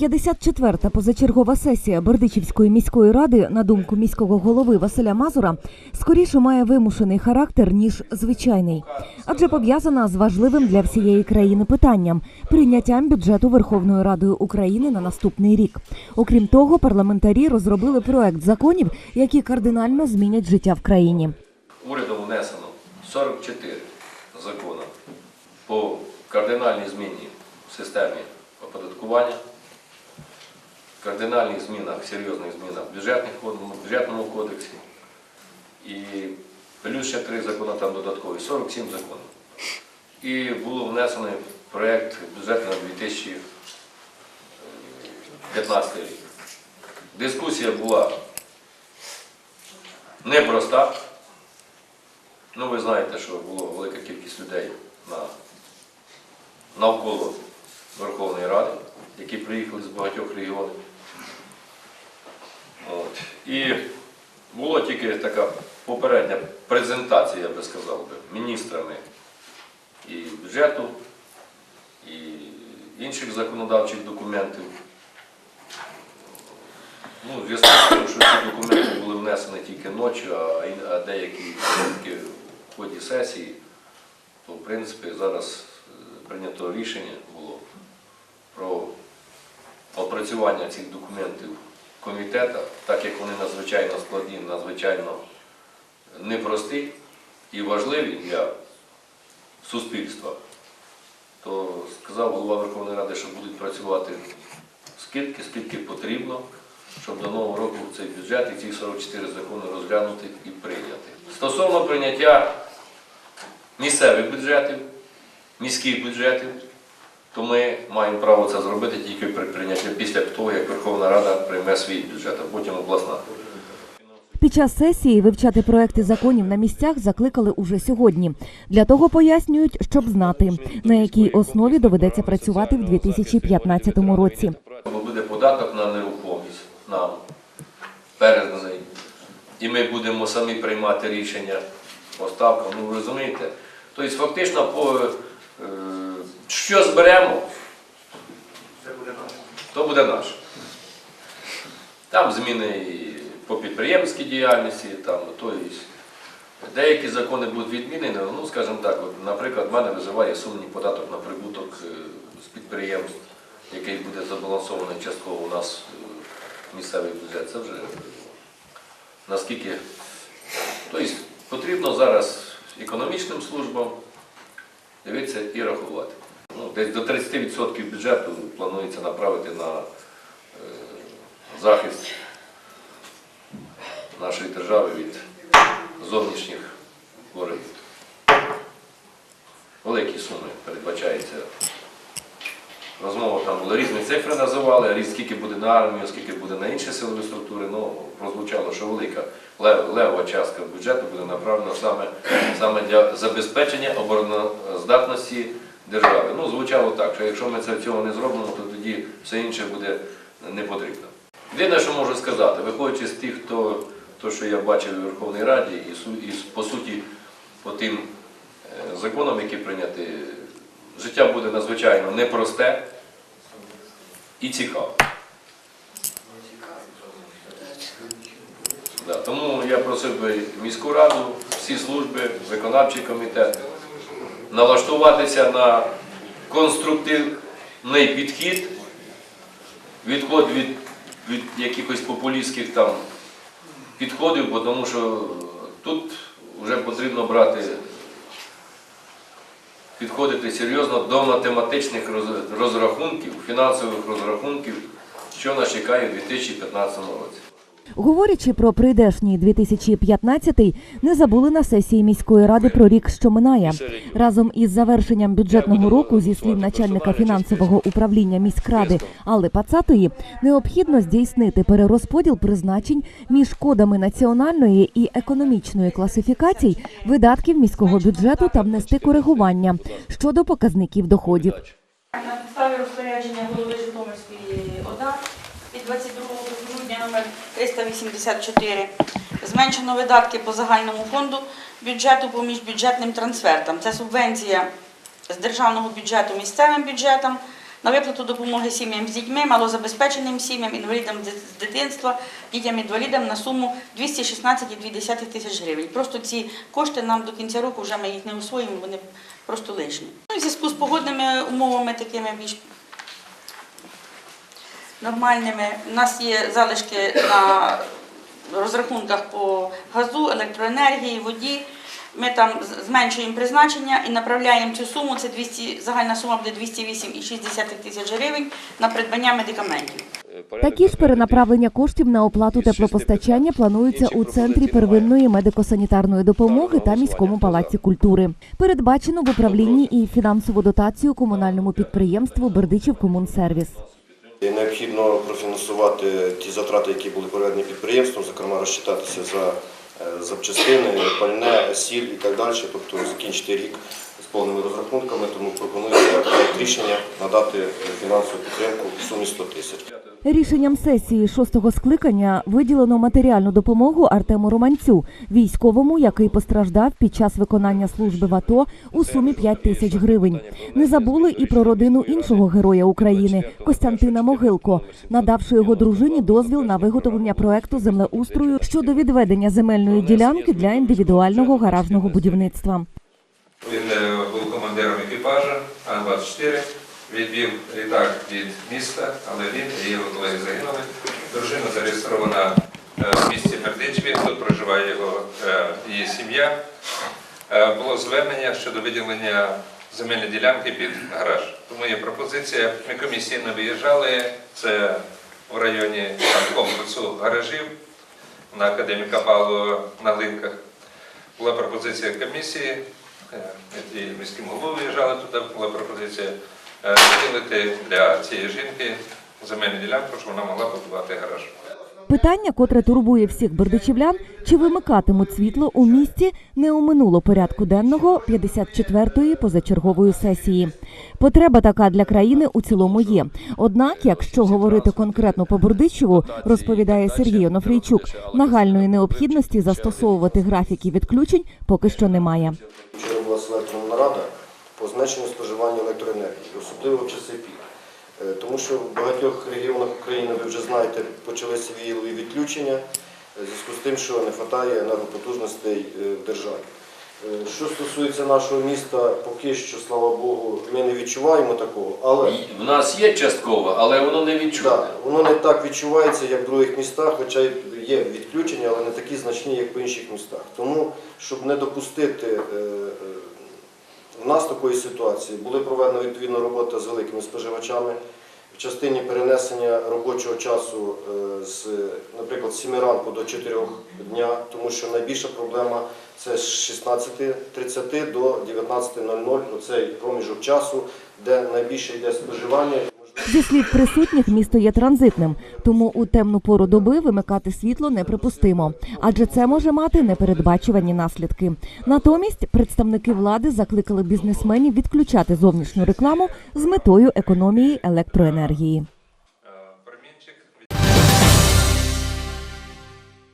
54-та позачергова сесія Бердичівської міської ради, на думку міського голови Василя Мазура, скоріше має вимушений характер ніж звичайний, адже пов'язана з важливим для всієї країни питанням прийняттям бюджету Верховною Радою України на наступний рік. Окрім того, парламентарі розробили проект законів, які кардинально змінять життя в країні. Урядом внесено 44 закони по кардинальній зміні в системі оподаткування, кардинальних змінах, серйозних змінах в бюджетному кодексі. І плюс ще три закони там додаткові, 47 законів. І було внесено проєкт бюджету на 2015 рік. Дискусія була непроста. Ну, ви знаєте, що була велика кількість людей на, навколо Верховної Ради, які приїхали з багатьох регіонів. І була тільки така попередня презентація, я би сказав би, міністрами і бюджету, і інших законодавчих документів. Ну, зв'язку з тим, що ці документи були внесені тільки ночі, а, деякі тільки в ході сесії, то в принципі зараз е, прийнято рішення було про опрацювання цих документів в комітетах, так як вони надзвичайно складні, надзвичайно непрості і важливі для суспільства, то сказав голова Верховної Ради, що будуть працювати скільки, скільки потрібно, щоб до нового року цей бюджет і ці 44 закони розглянути і прийняти. Стосовно прийняття місцевих бюджетів, міських бюджетів, то ми маємо право це зробити тільки при прийнятті після того, як Верховна Рада прийме свій бюджет, а потім обласна. Під час сесії вивчати проекти законів на місцях закликали уже сьогодні. Для того пояснюють, щоб знати, на якій основі доведеться працювати в 2015 році. Буде податок на нерухомість нам переданий. І ми будемо самі приймати рішення по ставкам. Ну, ви розумієте? Тобто, фактично, по, е, що зберемо, то буде наше. Там зміни і по підприємській діяльності, там, тобто, деякі закони будуть відмінені. Ну, скажімо так, от, наприклад, в мене визиває сумнів податок на прибуток е, з підприємств, який буде забалансований частково у нас е, місцевий бюджет. Це вже наскільки. Тобто потрібно зараз економічним службам дивитися і рахувати. Десь до 30% бюджету планується направити на е, захист нашої держави від зовнішніх ворогів. Великі суми передбачається. Розмова там була різні цифри називали, скільки буде на армію, скільки буде на інші силові структури. Ну, прозвучало, що велика лев- левова частка бюджету буде направлена саме, саме для забезпечення обороноздатності держави. Ну, звучало так, що якщо ми цього не зробимо, то тоді все інше буде не потрібно. Єдине, що можу сказати, виходячи з тих, хто, то, що я бачив у Верховній Раді, і, і по суті по тим е, законам, які прийняті, життя буде надзвичайно непросте і цікаве. Тому я просив би міську раду, всі служби, виконавчий комітет налаштуватися на конструктивний підхід, відход від, від якихось популістських там підходів, тому що тут вже потрібно брати, підходити серйозно до математичних розрахунків, фінансових розрахунків, що нас чекає у 2015 році. Говорячи про прийдешній 2015-й, не забули на сесії міської ради про рік, що минає. Разом із завершенням бюджетного року, зі слів начальника фінансового управління міськради Алли Пацатої, необхідно здійснити перерозподіл призначень між кодами національної і економічної класифікацій видатків міського бюджету та внести коригування щодо показників доходів. 384 зменшено видатки по загальному фонду бюджету по міжбюджетним трансфертам. Це субвенція з державного бюджету місцевим бюджетам на виплату допомоги сім'ям з дітьми, малозабезпеченим сім'ям, інвалідам з дитинства, дітям-інвалідам на суму 216,2 тисяч гривень. Просто ці кошти нам до кінця року вже ми їх не освоїмо, вони просто лишні. Ну, в зв'язку з погодними умовами такими більш нормальними. У нас є залишки на розрахунках по газу, електроенергії, воді. Ми там зменшуємо призначення і направляємо цю суму. Це 200, загальна сума буде 208,6 тисяч гривень на придбання медикаментів. Такі ж перенаправлення коштів на оплату теплопостачання плануються у центрі первинної медико-санітарної допомоги та міському палаці культури. Передбачено в управлінні і фінансову дотацію комунальному підприємству Бердичів Комунсервіс. Необхідно профінансувати ті затрати, які були проведені підприємством, зокрема розчитатися за е, запчастини, пальне, сіль і так далі, тобто закінчити рік з повними розрахунками, тому пропонується рішення надати фінансову підтримку в сумі 100 тисяч. Рішенням сесії шостого скликання виділено матеріальну допомогу Артему Романцю, військовому, який постраждав під час виконання служби в АТО у сумі 5 тисяч гривень. Не забули і про родину іншого героя України Костянтина Могилко, надавши його дружині дозвіл на виготовлення проекту землеустрою щодо відведення земельної ділянки для індивідуального гаражного будівництва. Він е, був командиром екіпажу Ан-24, відвів літак від міста, але він і його колеги загинули. Дружина зареєстрована е, в місті Бердичеві, тут проживає його е, її сім'я. Е, Було звернення щодо виділення земельної ділянки під гараж. Тому є пропозиція. Ми комісійно виїжджали. Це в районі комплексу гаражів на академіка Павлова на Глинках. Була пропозиція комісії, і міським головою виїжджали туди, була пропозиція виділити для цієї жінки земельну ділянку, щоб вона могла будувати гараж. Питання, котре турбує всіх бердичівлян, чи вимикатимуть світло у місті, не оминуло порядку денного 54-ї позачергової сесії. Потреба така для країни у цілому є. Однак, якщо говорити конкретно по Бердичеву, розповідає Сергій Онофрійчук, нагальної необхідності застосовувати графіки відключень поки що немає. Вчора була селекторна нарада по зменшенню споживання електроенергії, особливо в часи пік. Е, Тому що в багатьох регіонах України, ви вже знаєте, почалися віялові відключення е, в зв'язку з тим, що не вистачає енергопотужностей е, в державі. Що стосується нашого міста, поки що, слава Богу, ми не відчуваємо такого, але В нас є частково, але воно не відчутне. Так, воно не так відчувається, як в других містах, хоча є відключення, але не такі значні, як в інших містах. Тому, щоб не допустити в нас такої ситуації, були проведені відповідна робота з великими споживачами в частині перенесення робочого часу е, з, наприклад, з 7 ранку до 4 дня, тому що найбільша проблема це з 16.30 до 19.00, оцей проміжок часу, де найбільше йде споживання. Зі слів присутніх, місто є транзитним, тому у темну пору доби вимикати світло неприпустимо, адже це може мати непередбачувані наслідки. Натомість представники влади закликали бізнесменів відключати зовнішню рекламу з метою економії електроенергії.